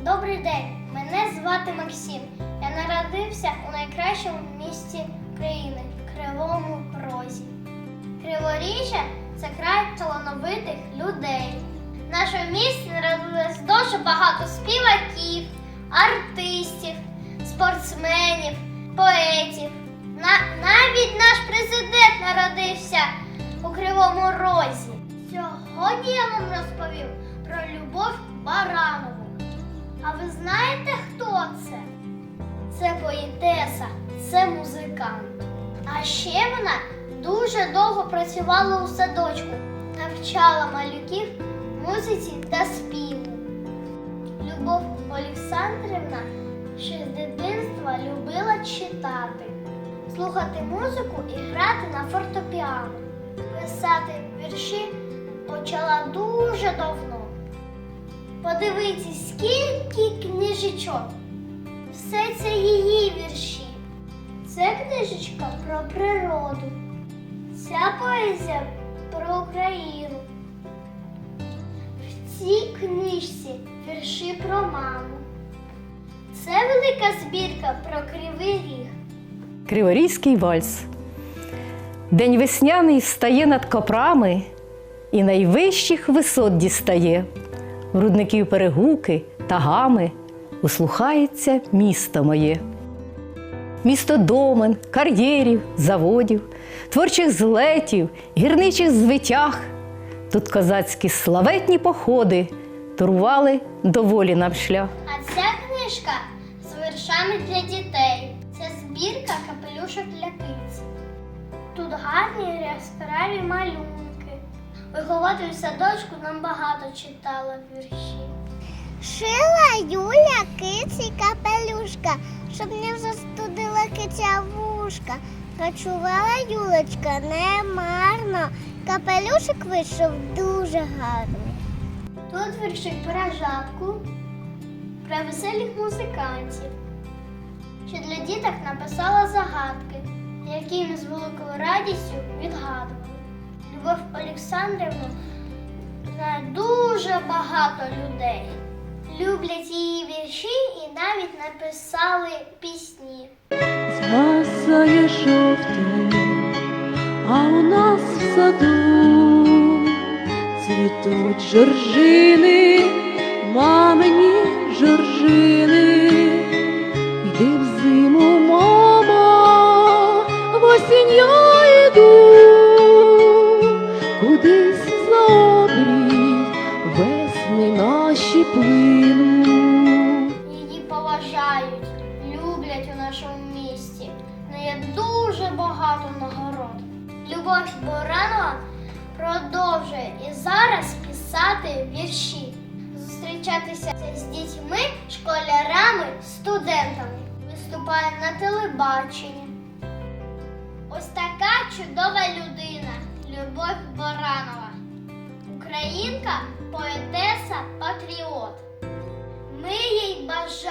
Добрий день, мене звати Максим. Я народився у найкращому місті країни Кривому Розі. Криворіжжя це край талановитих людей. В нашому місті народилось дуже багато співаків, артистів, спортсменів, поетів. На- навіть наш президент народився у Кривому знаєте, хто це? Це поетеса, це музикант. А ще вона дуже довго працювала у садочку, навчала малюків музиці та співу. Любов Олександрівна ще з дитинства любила читати, слухати музику і грати на фортепіано. Писати вірші почала дуже давно. Подивіться, скільки книжечок. Все це її вірші. Це книжечка про природу. Ця поезія про Україну. В цій книжці вірші про маму. Це велика збірка про кривий ріг. Криворізький вальс. День весняний стає над копрами і найвищих висот дістає. В рудників перегуки та гами услухається місто моє. Місто домен, кар'єрів, заводів, творчих злетів, гірничих звитяг. Тут козацькі славетні походи турували доволі нам шлях. А ця книжка з віршами для дітей. Це збірка капелюшок для киць. Тут гарні яскраві малюнки. Вихователь в садочку нам багато читала вірші. Шила Юля киці капелюшка, щоб не застудила киця вушка. Працювала Юлечка немарно, капелюшик вийшов дуже гарний. Тут вірші про жабку, про веселих музикантів. Що для діток написала загадки, які ми з великою радістю відгадували. Любов Олександрівну знає дуже багато людей. Люблять її вірші і навіть написали пісні. Згасає жовтень, а у нас в саду цвітуть жоржини, мамині жоржини. Наші. Її поважають, люблять у нашому місті. В неї дуже багато нагород. Любов Боранова продовжує і зараз писати вірші, зустрічатися з дітьми, школярами, студентами, виступає на телебаченні. Ось така чудова людина Любов Боранова. Українка, поетеса, патріот. Ми їй бажаємо